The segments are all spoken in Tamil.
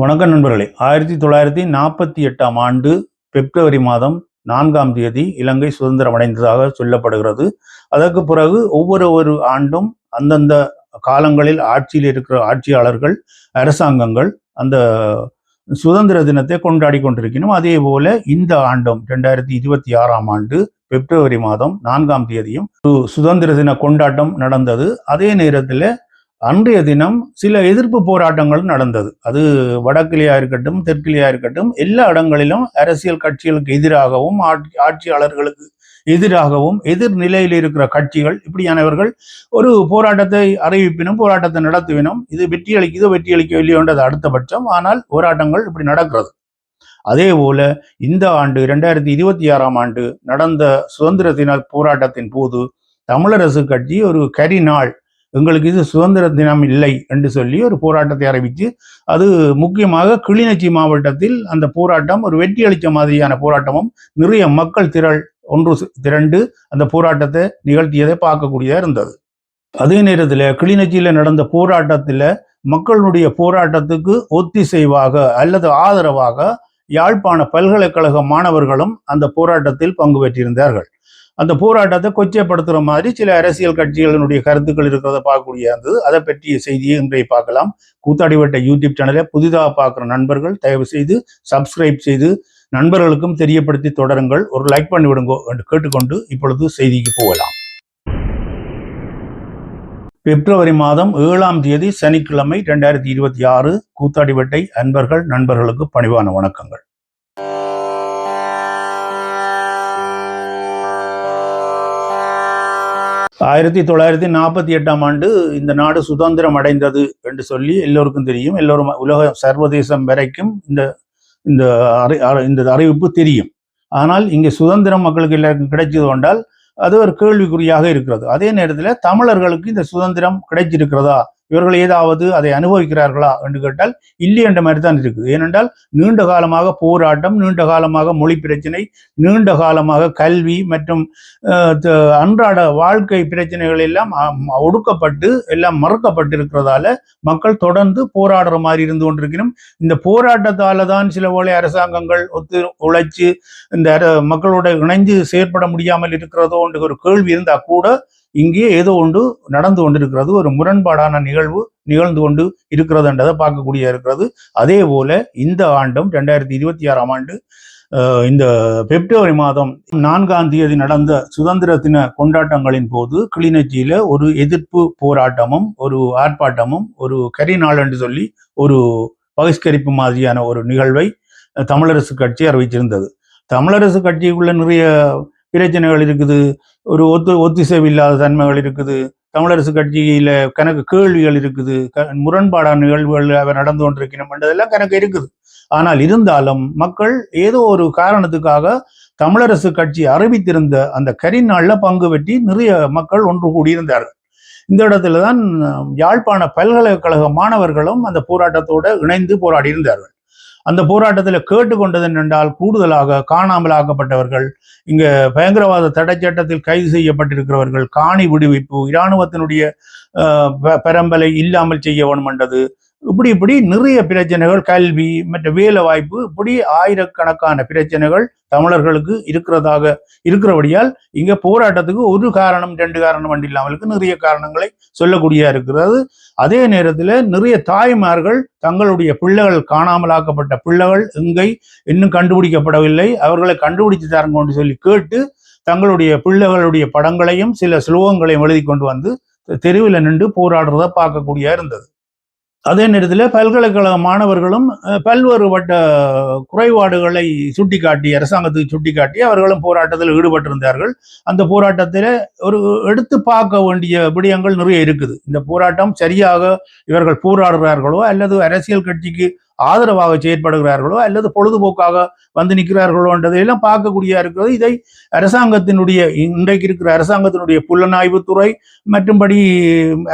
வணக்கம் நண்பர்களே. ஆயிரத்தி தொள்ளாயிரத்தி நாற்பத்தி எட்டாம் ஆண்டு பிப்ரவரி மாதம் நான்காம் தேதி இலங்கை சுதந்திரம் அடைந்ததாக சொல்லப்படுகிறது. அதற்கு பிறகு ஒவ்வொரு ஒரு ஆண்டும் அந்தந்த காலங்களில் ஆட்சியில் இருக்கிற ஆட்சியாளர்கள் அரசாங்கங்கள் அந்த சுதந்திர தினத்தை கொண்டாடி கொண்டிருக்கணும் அதே போல இந்த ஆண்டும் ரெண்டாயிரத்தி இருபத்தி ஆறாம் ஆண்டு பிப்ரவரி மாதம் நான்காம் தேதியும் சுதந்திர தின கொண்டாட்டம் நடந்தது. அதே நேரத்தில் அன்றைய தினம் சில எதிர்ப்பு போராட்டங்களும் நடந்தது. அது வடக்கிலேயா இருக்கட்டும் தெற்கிலேயா இருக்கட்டும் எல்லா இடங்களிலும் அரசியல் கட்சிகளுக்கு எதிராகவும் ஆட்சி ஆட்சியாளர்களுக்கு எதிராகவும் எதிர் நிலையில் இருக்கிற கட்சிகள் இப்படியானவர்கள் ஒரு போராட்டத்தை அறிவிப்பினும் போராட்டத்தை நடத்துவினும் இது வெற்றி அளிக்குதோ வெற்றி அளிக்கவில்லையோன்றது அடுத்த பட்சம். ஆனால் போராட்டங்கள் இப்படி நடக்கிறது. அதே போல இந்த ஆண்டு இரண்டாயிரத்தி இருபத்தி ஆறாம் ஆண்டு நடந்த சுதந்திர தின போராட்டத்தின் போது தமிழரசு கட்சி ஒரு கரி நாள் எங்களுக்கு இது சுதந்திர தினம் இல்லை என்று சொல்லி ஒரு போராட்டத்தை அறிவித்து அது முக்கியமாக கிளிநொச்சி மாவட்டத்தில் அந்த போராட்டம் ஒரு வெற்றி அளித்த மாதிரியான போராட்டமும் நிறைய மக்கள் திரள் ஒன்று திரண்டு அந்த போராட்டத்தை நிகழ்த்தியதை பார்க்கக்கூடியதாக இருந்தது. அதே நேரத்தில் கிளிநொச்சியில் நடந்த போராட்டத்தில் மக்களுடைய போராட்டத்துக்கு ஒத்திசைவாக அல்லது ஆதரவாக யாழ்ப்பாண பல்கலைக்கழக மாணவர்களும் அந்த போராட்டத்தில் பங்கு பெற்றிருந்தார்கள். அந்த போராட்டத்தை கொச்சைப்படுத்துகிற மாதிரி சில அரசியல் கட்சிகளினுடைய கருத்துக்கள் இருக்கிறத பார்க்கக்கூடிய இருந்தது அதை பற்றிய செய்தியை இன்றைய பார்க்கலாம். கூத்தாடிவட்ட யூடியூப் சேனலை புதிதாக பார்க்குற நண்பர்கள் தயவு செய்து சப்ஸ்கிரைப் செய்து நண்பர்களுக்கும் தெரியப்படுத்தி தொடருங்கள். ஒரு லைக் பண்ணி விடுங்கோ என்று கேட்டுக்கொண்டு இப்பொழுது செய்திக்கு போகலாம். பிப்ரவரி மாதம் ஏழாம் தேதி சனிக்கிழமை ரெண்டாயிரத்தி இருபத்தி ஆறு கூத்தாடிவட்டை அன்பர்கள் நண்பர்களுக்கு பணிவான வணக்கங்கள். ஆயிரத்தி தொள்ளாயிரத்தி நாற்பத்தி எட்டாம் ஆண்டு இந்த நாடு சுதந்திரம் அடைந்தது என்று சொல்லி எல்லோருக்கும் தெரியும். எல்லோரும் உலக சர்வதேசம் வரைக்கும் இந்த இந்த அறி அறி- இந்த அறிவிப்பு தெரியும். ஆனால் இங்கே சுதந்திரம் மக்களுக்கு எல்லாருக்கும் கிடைச்சது கொண்டால் அது ஒரு கேள்விக்குறியாக இருக்கிறது. அதே நேரத்தில் தமிழர்களுக்கு இந்த சுதந்திரம் கிடைச்சிருக்கிறதா? இவர்கள் ஏதாவது அதை அனுபவிக்கிறார்களா என்று கேட்டால் இல்லை என்ற மாதிரி தான் இருக்குது. ஏனென்றால் நீண்ட காலமாக போராட்டம் நீண்ட காலமாக மொழி பிரச்சனை நீண்ட காலமாக கல்வி மற்றும் அன்றாட வாழ்க்கை பிரச்சனைகள் எல்லாம் ஒடுக்கப்பட்டு எல்லாம் மறுக்கப்பட்டிருக்கிறதால மக்கள் தொடர்ந்து போராடுற மாதிரி இருந்து கொண்டிருக்கணும். இந்த போராட்டத்தால தான் சில வேளை அரசாங்கங்கள் ஒத்து உழைச்சு இந்த மக்களோட இணைந்து செயற்பட முடியாமல் இருக்கிறதோ என்ற ஒரு கேள்வி இருந்தால் கூட இங்கே ஏதோ ஒன்று நடந்து கொண்டிருக்கிறது ஒரு முரண்பாடான நிகழ்வு நிகழ்ந்து கொண்டு இருக்கிறது என்றதை பார்க்கக்கூடிய இருக்கிறது. அதே போல இந்த ஆண்டும் ரெண்டாயிரத்தி இருபத்தி ஆறாம் ஆண்டு இந்த பிப்ரவரி மாதம் நான்காம் தேதி நடந்த சுதந்திர தின கொண்டாட்டங்களின் போது கிளிநொச்சியில ஒரு எதிர்ப்பு போராட்டமும் ஒரு ஆர்ப்பாட்டமும் ஒரு கரி நாள் என்று சொல்லி ஒரு பகிஷ்கரிப்பு மாதிரியான ஒரு நிகழ்வை தமிழரசு கட்சி அறிவிச்சிருந்தது. தமிழரசு கட்சிக்குள்ள நிறைய பிரச்சனைகள் இருக்குது ஒரு ஒத்து ஒத்திசைவு இல்லாத தன்மைகள் இருக்குது தமிழரசு கட்சியில கணக்கு கேள்விகள் இருக்குது க- முரண்பாடான நிகழ்வுகள் அவர் நடந்து கொண்டிருக்கணும் என்றதெல்லாம் கணக்கு இருக்குது. ஆனால் இருந்தாலும் மக்கள் ஏதோ ஒரு காரணத்துக்காக தமிழரசு கட்சி அறிவித்திருந்த அந்த கரிநாளில் பங்கு பெற்றி நிறைய மக்கள் ஒன்று கூடியிருந்தார்கள். இந்த இடத்துல தான் யாழ்ப்பாண பல்கலைக்கழக மாணவர்களும் அந்த போராட்டத்தோட இணைந்து போராடி இருந்தார்கள் அந்த போராட்டத்தில் கேட்டுக்கொண்டது என்னென்றால் கூடுதலாக காணாமல் ஆக்கப்பட்டவர்கள் இங்கு பயங்கரவாத தடை சட்டத்தில் கைது செய்யப்பட்டிருக்கிறவர்கள் காணி விடுவிப்பு இராணுவத்தினுடைய அஹ், ப- பரம்பலை இல்லாமல் செய்ய வேணும் என்றது இப்படி இப்படி நிறைய பிரச்சனைகள் கல்வி மற்ற வேலை வாய்ப்பு இப்படி ஆயிரக்கணக்கான பிரச்சனைகள் தமிழர்களுக்கு இருக்கிறதாக இருக்கிறபடியால் இங்க போராட்டத்துக்கு ஒரு காரணம் ரெண்டு காரணம் வண்டி இல்லாமலுக்கு நிறைய காரணங்களை சொல்லக்கூடிய இருக்கிறது. அதே நேரத்தில் நிறைய தாய்மார்கள் தங்களுடைய பிள்ளைகள் காணாமலாக்கப்பட்ட பிள்ளைகள் எங்கை இன்னும் கண்டுபிடிக்கப்படவில்லை. அவர்களை கண்டுபிடிச்சு தரங்க என்று சொல்லி கேட்டு தங்களுடைய பிள்ளைகளுடைய படங்களையும் சில ஸ்லோகங்களையும் எழுதி கொண்டு வந்து தெருவில் நின்று போராடுறத பார்க்கக்கூடிய இருந்தது. அதே நேரத்தில் பல்கலைக்கழக மாணவர்களும் பல்வேறுபட்ட குறைபாடுகளை சுட்டிக்காட்டி அரசாங்கத்துக்கு சுட்டிக்காட்டி அவர்களும் போராட்டத்தில் ஈடுபட்டிருந்தார்கள். அந்த போராட்டத்தில் ஒரு எடுத்து பார்க்க வேண்டிய விடயங்கள் நிறைய இருக்குது. இந்த போராட்டம் சரியாக இவர்கள் போராடுகிறார்களோ அல்லது அரசியல் கட்சிக்கு ஆதரவாக செயற்படுகிறார்களோ அல்லது பொழுதுபோக்காக வந்து நிற்கிறார்களோன்றதையெல்லாம் பார்க்கக்கூடிய இருக்கிறது. இதை அரசாங்கத்தினுடைய இன்றைக்கு இருக்கிற அரசாங்கத்தினுடைய புலனாய்வுத்துறை மற்றும்படி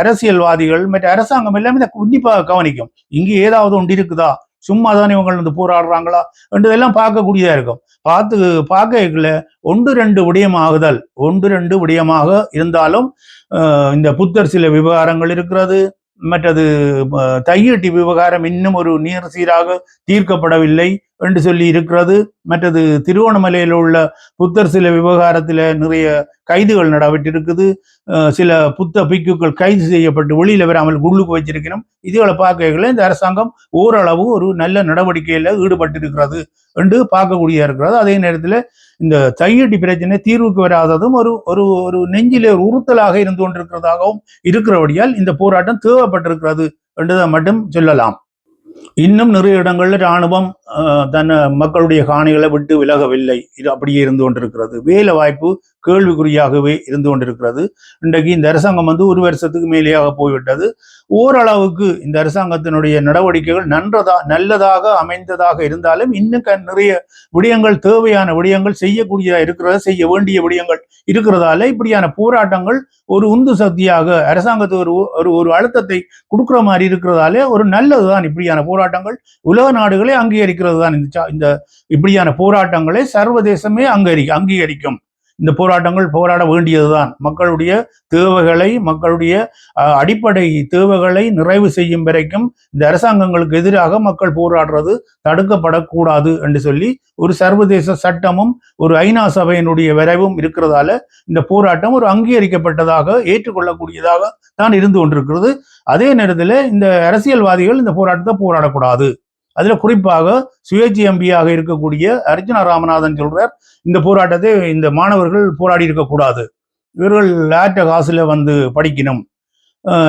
அரசியல்வாதிகள் மற்ற அரசாங்கம் எல்லாமே இதை உன்னிப்பாக கவனிக்கும். இங்கே ஏதாவது ஒன்று இருக்குதா? சும்மா தானே இவங்க வந்து போராடுறாங்களா? என்றதெல்லாம் பார்க்கக்கூடியதா இருக்கும். பார்த்து பார்க்கல ஒன்று ரெண்டு விடயமாகுதல் ஒன்று ரெண்டு விடயமாக இருந்தாலும் இந்த புத்தர் சில விவகாரங்கள் இருக்கிறது. மற்றது அஹ், தையீட்டு விவகாரம் இன்னும் ஒரு நீர் சீராக தீர்க்கப்படவில்லை. என்று சொல்லி இருக்கிறது. மற்றது திருவோணமலையில் உள்ள புத்தர் சில விவகாரத்தில் நிறைய கைதுகள் நடவிட்டிருக்குது. சில புத்த பிக்குகள் கைது செய்யப்பட்டு வெளியில் வராமல் குள்ளுக்கு வச்சிருக்கணும் இதுகளை பார்க்கல இந்த அரசாங்கம் ஓரளவு ஒரு நல்ல நடவடிக்கையில ஈடுபட்டிருக்கிறது என்று பார்க்கக்கூடிய இருக்கிறது. அதே நேரத்தில் இந்த தையடி பிரச்சனை தீர்வுக்கு வராததும் ஒரு ஒரு ஒரு நெஞ்சிலே ஒரு உறுத்தலாக இருந்து கொண்டிருக்கிறதாகவும் இருக்கிறபடியால் இந்த போராட்டம் தேவைப்பட்டிருக்கிறது என்றதை மட்டும் சொல்லலாம். இன்னும் நிறைய இடங்களில் இராணுவம் தன் மக்களுடைய காணிகளை விட்டு விலகவில்லை. இது அப்படியே இருந்து கொண்டிருக்கிறது. வேலை வாய்ப்பு கேள்விக்குறியாகவே இருந்து கொண்டிருக்கிறது. இன்றைக்கு இந்த அரசாங்கம் வந்து ஒரு வருஷத்துக்கு மேலேயாக போய்விட்டது. ஓரளவுக்கு இந்த அரசாங்கத்தினுடைய நடவடிக்கைகள் நன்றதா நல்லதாக அமைந்ததாக இருந்தாலும் இன்னும் க- நிறைய விடயங்கள் தேவையான விடயங்கள் செய்யக்கூடியதா இருக்கிறத செய்ய வேண்டிய விடயங்கள் இருக்கிறதால இப்படியான போராட்டங்கள் ஒரு உந்து சக்தியாக அரசாங்கத்துக்கு ஒரு ஒரு ஒரு அழுத்தத்தை கொடுக்குற மாதிரி இருக்கிறதாலே ஒரு நல்லதுதான் இப்படியான போராட்டங்கள். உலக நாடுகளை அங்கீகரிக்க அங்கீகரிக்கிறது தான் இந்த இந்த இப்படியான போராட்டங்களை சர்வதேசமே அங்கீகரி அங்கீகரிக்கும். இந்த போராட்டங்கள் போராட வேண்டியதுதான். மக்களுடைய தேவைகளை மக்களுடைய அடிப்படை தேவைகளை நிறைவு செய்யும் வரைக்கும் இந்த அரசாங்கங்களுக்கு எதிராக மக்கள் போராடுறது தடுக்கப்படக்கூடாது என்று சொல்லி ஒரு சர்வதேச சட்டமும் ஒரு ஐநா சபையினுடைய விரைவும் இருக்கிறதால இந்த போராட்டம் ஒரு அங்கீகரிக்கப்பட்டதாக ஏற்றுக்கொள்ளக்கூடியதாக தான் இருந்து கொண்டிருக்கிறது. அதே நேரத்தில் இந்த அரசியல்வாதிகள் இந்த போராட்டத்தை போராடக்கூடாது. அதுல குறிப்பாக சுயேட்சி எம்பியாக இருக்கக்கூடிய அர்ஜுனா ராமநாதன் சொல்றார் இந்த போராட்டத்தை இந்த மாணவர்கள் போராடி இருக்கக்கூடாது இவர்கள் லேட்ட காசுல வந்து படிக்கணும்.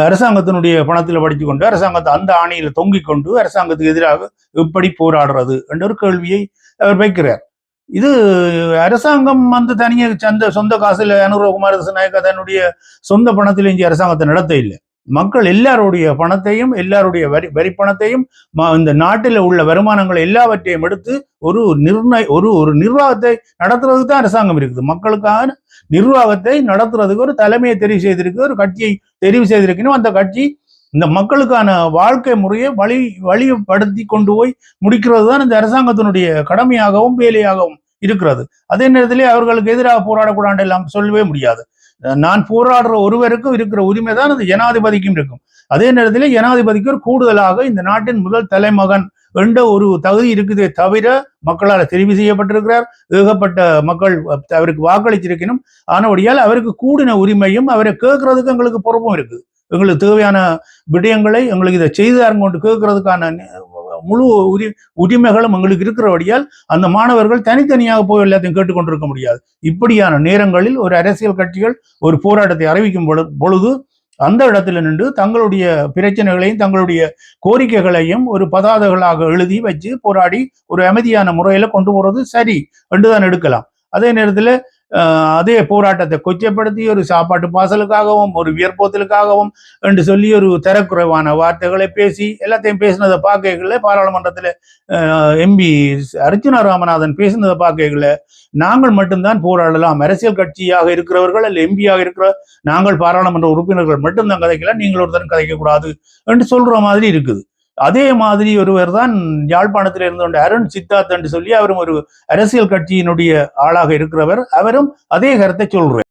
அரசாங்கத்தினுடைய பணத்தில் படித்து கொண்டு அரசாங்கத்தை அந்த ஆணையில் தொங்கிக் கொண்டு அரசாங்கத்துக்கு எதிராக எப்படி போராடுறது என்ற ஒரு கேள்வியை அவர் வைக்கிறார். இது அரசாங்கம் வந்து தனியாக சந்த சொந்த காசுல அனுரகுமார நாயக்கா தன்னுடைய சொந்த பணத்தில் இங்கே அரசாங்கத்தை நடத்த இல்லை. மக்கள் எல்லாருடைய பணத்தையும் எல்லாருடைய வரி வரி பணத்தையும் இந்த நாட்டில் உள்ள வருமானங்கள் எல்லாவற்றையும் எடுத்து ஒரு நிர்ணய ஒரு ஒரு நிர்வாகத்தை நடத்துறதுக்கு தான் அரசாங்கம் இருக்குது. மக்களுக்கான நிர்வாகத்தை நடத்துறதுக்கு ஒரு தலைமையை தெரிவு செய்திருக்கு ஒரு கட்சியை தெரிவு செய்திருக்கணும். அந்த கட்சி இந்த மக்களுக்கான வாழ்க்கை முறையை வழி வழிப்படுத்தி கொண்டு போய் முடிக்கிறது தான் இந்த அரசாங்கத்தினுடைய கடமையாகவும் வேலையாகவும் இருக்கிறது. அதே நேரத்திலே அவர்களுக்கு எதிராக போராடக்கூடாது எல்லாம் சொல்லவே முடியாது. நான் போராடுற ஒருவருக்கும் இருக்கிற உரிமை தான் அது ஜனாதிபதிக்கும் இருக்கும். அதே நேரத்தில் ஜனாதிபதிக்கு ஒரு கூடுதலாக இந்த நாட்டின் முதல் தலைமகன் என்ற ஒரு தகுதி இருக்குதே தவிர மக்களால் தெரிவு செய்யப்பட்டிருக்கிறார். ஏகப்பட்ட மக்கள் அவருக்கு வாக்களிச்சிருக்கணும் ஆனபடியால் அவருக்கு கூடின உரிமையும் அவரை கேட்கறதுக்கு எங்களுக்கு பொறுப்பும் இருக்குது. எங்களுக்கு தேவையான விடயங்களை எங்களுக்கு இதை செய்தாருங்க கொண்டு கேட்கறதுக்கான முழு உரி உரிமைகளும் எங்களுக்கு இருக்கிறபடியால் அந்த மாணவர்கள் தனித்தனியாக போய் எல்லாத்தையும் கேட்டுக்கொண்டிருக்க முடியாது. இப்படியான நேரங்களில் ஒரு அரசியல் கட்சிகள் ஒரு போராட்டத்தை அறிவிக்கும் பொழுது அந்த இடத்துல நின்று தங்களுடைய பிரச்சனைகளையும் தங்களுடைய கோரிக்கைகளையும் ஒரு பதாதைகளாக எழுதி வச்சு போராடி ஒரு அமைதியான முறையில கொண்டு போறது சரி என்றுதான் எடுக்கலாம். அதே நேரத்தில் அதே போராட்டத்தை கொச்சப்படுத்தி ஒரு சாப்பாட்டு பாசலுக்காகவும் ஒரு வியர்ப்போத்தலுக்காகவும் என்று சொல்லி ஒரு தரக்குறைவான வார்த்தைகளை பேசி எல்லாத்தையும் பேசினதை பார்க்கல பாராளுமன்றத்தில் எம்பி அர்ஜுன ராமநாதன் பேசினதை பார்க்கல நாங்கள் மட்டும்தான் போராடலாம். அரசியல் கட்சியாக இருக்கிறவர்கள் அல்ல எம்பியாக இருக்கிற நாங்கள் பாராளுமன்ற உறுப்பினர்கள் மட்டும்தான் கதைக்கலாம் நீங்கள் ஒருத்தரும் கதைக்க கூடாது என்று சொல்ற மாதிரி இருக்குது. அதே மாதிரி ஒருவர் தான் யாழ்ப்பாணத்தில் இருந்து கொண்ட அருண் சித்தார்த் என்று சொல்லி அவரும் ஒரு அரசியல் கட்சியினுடைய ஆளாக இருக்கிறவர். அவரும் அதே கருத்தை சொல்றார்.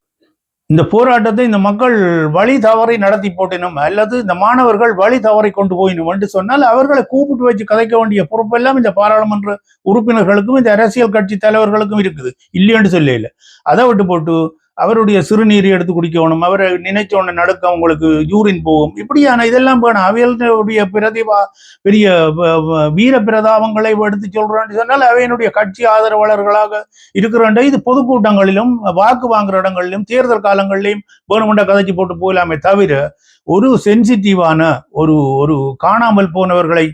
இந்த போராட்டத்தை இந்த மக்கள் வழி தவறி நடத்தி போட்டினும் அல்லது இந்த மாணவர்கள் வழி தவறி கொண்டு போயினும் என்று சொன்னால் அவர்களை கூப்பிட்டு வச்சு கதைக்க வேண்டிய பொறுப்பெல்லாம் இந்த பாராளுமன்ற உறுப்பினர்களுக்கும் இந்த அரசியல் கட்சி தலைவர்களுக்கும் இருக்குது. இல்லையென்று சொல்ல இல்லை அதை விட்டு போட்டு அவருடைய சிறுநீர் எடுத்து குடிக்கணும் அவரை நினைச்ச உடனே நடக்க அவங்களுக்கு யூரின் போகும். இப்படியான இதெல்லாம் வேணும். அவையனுடைய பிரதிபா பெரிய வ- வ- வீர பிரதாபங்களை எடுத்து சொல்றேன்னு சொன்னால் அவையினுடைய கட்சி ஆதரவாளர்களாக இருக்கிற இது பொதுக்கூட்டங்களிலும் வாக்கு வாங்குற இடங்களிலும் தேர்தல் காலங்களிலும் வேணுமெண்டா கதைச்சு போட்டு போகலாமே தவிர ஒரு சென்சிட்டிவான ஒரு ஒரு காணாமல் போனவர்களை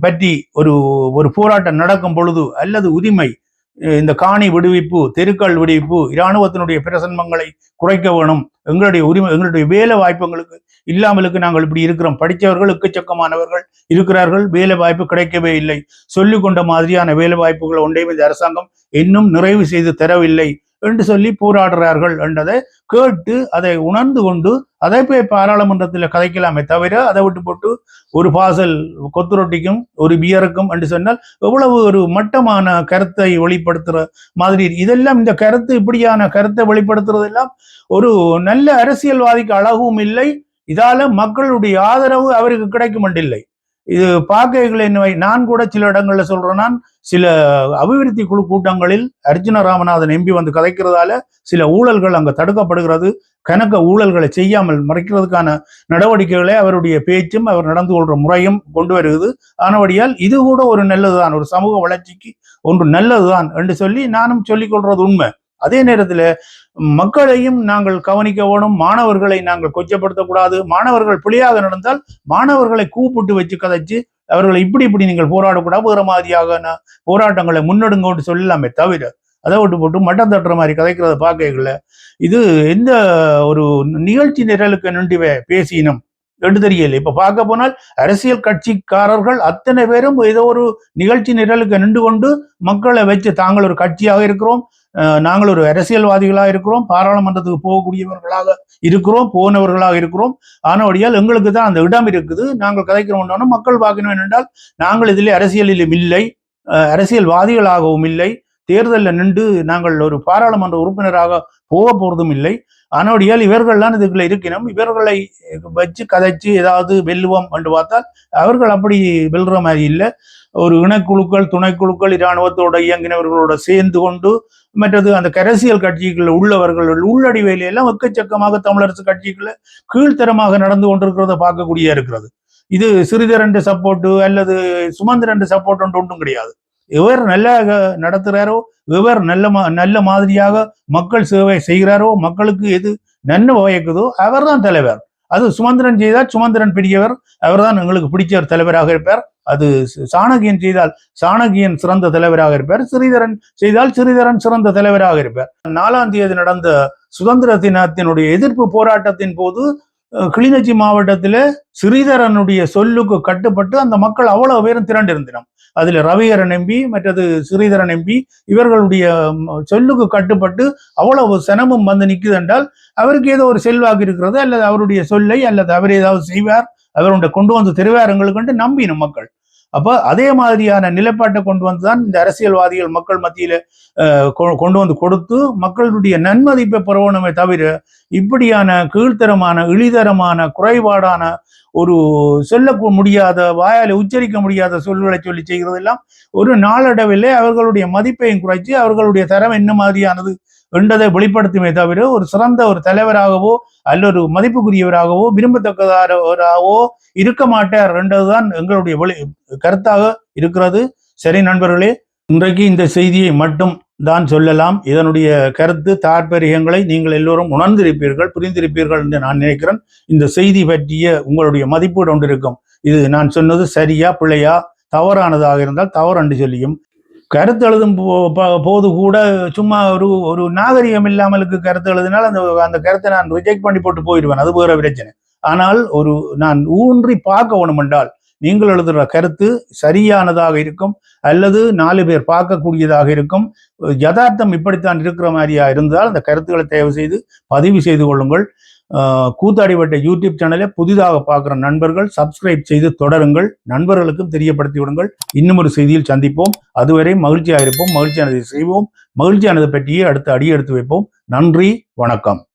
பற்றி ஒரு ஒரு போராட்டம் நடக்கும் பொழுது அல்லது உரிமை இந்த காணி விடுவிப்பு தெருக்கள் விடுவிப்பு இராணுவத்தினுடைய பிரசன்மங்களை குறைக்க வேணும். எங்களுடைய உரிமை எங்களுடைய வேலை வாய்ப்புகளுக்கு இல்லாமலுக்கு நாங்கள் இப்படி இருக்கிறோம். படித்தவர்கள் எக்கச்சக்கமானவர்கள் இருக்கிறார்கள். வேலை வாய்ப்பு கிடைக்கவே இல்லை. சொல்லிக் கொண்ட மாதிரியான வேலை வாய்ப்புகள் ஒன்றையும் இந்த அரசாங்கம் இன்னும் நிறைவு செய்து தரவில்லை. என்று சொல்லி போராடுறார்கள் என்றதை கேட்டு அதை உணர்ந்து கொண்டு அதை போய் பாராளுமன்றத்தில் கதைக்கலாமே தவிர அதை விட்டு போட்டு ஒரு பாசல் கொத்து ரொட்டிக்கும் ஒரு பியருக்கும் என்று சொன்னால் எவ்வளவு ஒரு மட்டமான கருத்தை வெளிப்படுத்துற மாதிரி இதெல்லாம் இந்த கருத்து இப்படியான கருத்தை வெளிப்படுத்துறதெல்லாம் ஒரு நல்ல அரசியல்வாதிக்கு அழகும் இல்லை. இதால மக்களுடைய ஆதரவு அவருக்கு கிடைக்கும் இல்லை. இது பார்க்கைகள் என்னவை நான் கூட சில இடங்கள்ல சொல்றேன். நான் சில அபிவிருத்தி குழு கூட்டங்களில் அர்ஜுன ராமநாதன் எம்பி வந்து கதைக்கிறதால சில ஊழல்கள் அங்க தடுக்கப்படுகிறது. கணக்க ஊழல்களை செய்யாமல் மறைக்கிறதுக்கான நடவடிக்கைகளை அவருடைய பேச்சும் அவர் நடந்து கொள்ற முறையும் கொண்டு வருகிறது. ஆனபடியால் இது கூட ஒரு நல்லதுதான். ஒரு சமூக வளர்ச்சிக்கு ஒன்று நல்லதுதான் என்று சொல்லி நானும் சொல்லிக் கொள்றது உண்மை. அதே நேரத்துல மக்களையும் நாங்கள் கவனிக்க வேணும். மாணவர்களை நாங்கள் கொச்சப்படுத்தக்கூடாது. மாணவர்கள் பிழையாக நடந்தால் மாணவர்களை கூப்பிட்டு வச்சு கதைச்சு அவர்களை இப்படி இப்படி நீங்கள் போராடக்கூடாது. வேற மாதிரியாக போராட்டங்களை முன்னெடுங்கன்னு சொல்லலாமே தவிர அதை விட்டு போட்டு மட்டம் தட்டுற மாதிரி கதைக்கிறத பார்க்கல இது எந்த ஒரு நிகழ்ச்சி நிரலுக்கு நின்று பேசினோம் என்று தெரியல இப்ப பார்க்க போனால் அரசியல் கட்சிக்காரர்கள் அத்தனை பேரும் ஏதோ ஒரு நிகழ்ச்சி நிரலுக்கு நின்று கொண்டு மக்களை வச்சு தாங்கள் ஒரு கட்சியாக இருக்கிறோம். நாங்கள் ஒரு அரசியல்வாதிகளாக இருக்கிறோம் பாராளுமன்றத்துக்கு போகக்கூடியவர்களாக இருக்கிறோம் போனவர்களாக இருக்கிறோம். ஆனபடியால் எங்களுக்கு தான் அந்த இடம் இருக்குது. நாங்கள் கதைக்கிறோம் மக்கள் பார்க்கணும் என்னென்றால் நாங்கள் இதிலே அரசியலிலும் இல்லை அஹ் அரசியல்வாதிகளாகவும் இல்லை. தேர்தலில் நின்று நாங்கள் ஒரு பாராளுமன்ற உறுப்பினராக போக போறதும் இல்லை. ஆனோடியால் இவர்கள்லாம் இதுக்குள்ள இருக்கணும் இவர்களை வச்சு கதைச்சு ஏதாவது வெல்லுவோம் என்று பார்த்தால் அவர்கள் அப்படி வெல்ற மாதிரி இல்லை. ஒரு இனக்குழுக்கள் துணைக்குழுக்கள் இராணுவத்தோட இயங்கினவர்களோட சேர்ந்து கொண்டு மற்றது அந்த கரசியல் கட்சிகளில் உள்ளவர்கள் உள்ளடிவையில எல்லாம் எக்கச்சக்கமாக தமிழரசு கட்சிகளை கீழ்த்தரமாக நடந்து கொண்டிருக்கிறத பார்க்கக்கூடிய இருக்கிறது. இது சிறிதரண்டு சப்போர்ட்டு அல்லது சுமந்திரண்டு சப்போர்ட் ஒன்றும் கிடையாது. இவர் நல்லா நடத்துகிறாரோ இவர் நல்ல மா- நல்ல மாதிரியாக மக்கள் சேவை செய்கிறாரோ மக்களுக்கு எது நன்மை வயக்குதோ அவர்தான் தலைவர். அது சுமந்திரன் செய்தால் சுமந்திரன் பிடிக்கவர் அவர்தான் எங்களுக்கு பிடிச்ச தலைவராக இருப்பார். அது சாணகியன் செய்தால் சாணகியன் சிறந்த தலைவராக இருப்பார். ஸ்ரீதரன் செய்தால் ஸ்ரீதரன் சிறந்த தலைவராக இருப்பார். நாலாம் தேதி நடந்த சுதந்திர தினத்தினுடைய எதிர்ப்பு போராட்டத்தின் போது கிளிநொச்சி மாவட்டத்தில் ஸ்ரீதரனுடைய சொல்லுக்கு கட்டுப்பட்டு அந்த மக்கள் அவ்வளவு பேரும் திரண்டிருந்தனர் அதுல ரவிகரன் எம்பி மற்றது ஸ்ரீதரன் எம்பி இவர்களுடைய சொல்லுக்கு கட்டுப்பட்டு அவ்வளவு சனமும் வந்து நிக்குது என்றால் அவருக்கு ஏதோ ஒரு செல்வாக்கு இருக்கிறது அல்லது அவருடைய சொல்லை அல்லது அவர் ஏதாவது செய்வார் அவருடைய கொண்டு வந்து தருவார் எங்களுக்கு நம்பினும் மக்கள். அப்போ அதே மாதிரியான நிலைப்பாட்டை கொண்டு வந்து தான் இந்த அரசியல்வாதிகள் மக்கள் மத்தியில கொ- கொண்டு வந்து கொடுத்து மக்களுடைய நன்மதிப்பை பெறணுமே தவிர இப்படியான கீழ்த்தரமான இழிதரமான குறைபாடான ஒரு சொல்ல முடியாத வாயால உச்சரிக்க முடியாத சொல்களை சொல்லி செய்கிறதெல்லாம் ஒரு நாளடைவிலே அவர்களுடைய மதிப்பையும் குறைச்சு அவர்களுடைய தரம் என்ன மாதிரியானது என்றதை வெளிப்படுத்துமே தவிர ஒரு சிறந்த ஒரு தலைவராகவோ அல்ல ஒரு மதிப்புக்குரியவராகவோ விரும்பத்தக்கதாகவோ இருக்க மாட்டார் என்றதுதான் எங்களுடைய வெளி கருத்தாக இருக்கிறது. சரி நண்பர்களே இன்றைக்கு இந்த செய்தியை மட்டும் தான் சொல்லலாம். இதனுடைய கருத்து தாற்பயங்களை நீங்கள் எல்லோரும் உணர்ந்திருப்பீர்கள் புரிந்திருப்பீர்கள் என்று நான் நினைக்கிறேன். இந்த செய்தி பற்றிய உங்களுடைய மதிப்பீடு ஒன்று இருக்கும் இது நான் சொன்னது சரியா பிழையா தவறானதாக இருந்தால் தவறு என்று சொல்லியும் கருத்து எழுதும் போ- போது கூட சும்மா ஒரு ஒரு நாகரிகம் இல்லாமலுக்கு கருத்து எழுதினால் அந்த அந்த கருத்தை நான் ரிஜெக்ட் பண்ணி போட்டு போயிடுவேன். அது வேற பிரச்சனை. ஆனால் ஒரு நான் ஊன்றி பார்க்க வேணும் என்றால் நீங்கள் எழுதுகிற கருத்து சரியானதாக இருக்கும் அல்லது நாலு பேர் பார்க்கக்கூடியதாக இருக்கும். யதார்த்தம் இப்படித்தான் இருக்கிற மாதிரியா இருந்தால் அந்த கருத்துக்களை தயவு செய்து பதிவு செய்து கொள்ளுங்கள். கூத்தாடிவட்ட கூத்தாடிப்பட்ட யூடியூப் சேனலை புதிதாக பார்க்குற நண்பர்கள் சப்ஸ்கிரைப் செய்து தொடருங்கள். நண்பர்களுக்கும் தெரியப்படுத்தி விடுங்கள். இன்னும் ஒரு செய்தியில் சந்திப்போம். அதுவரை மகிழ்ச்சியாக இருப்போம். மகிழ்ச்சியானதை செய்வோம். மகிழ்ச்சியானதை பற்றியே அடுத்து அடி எடுத்து வைப்போம். நன்றி. வணக்கம்.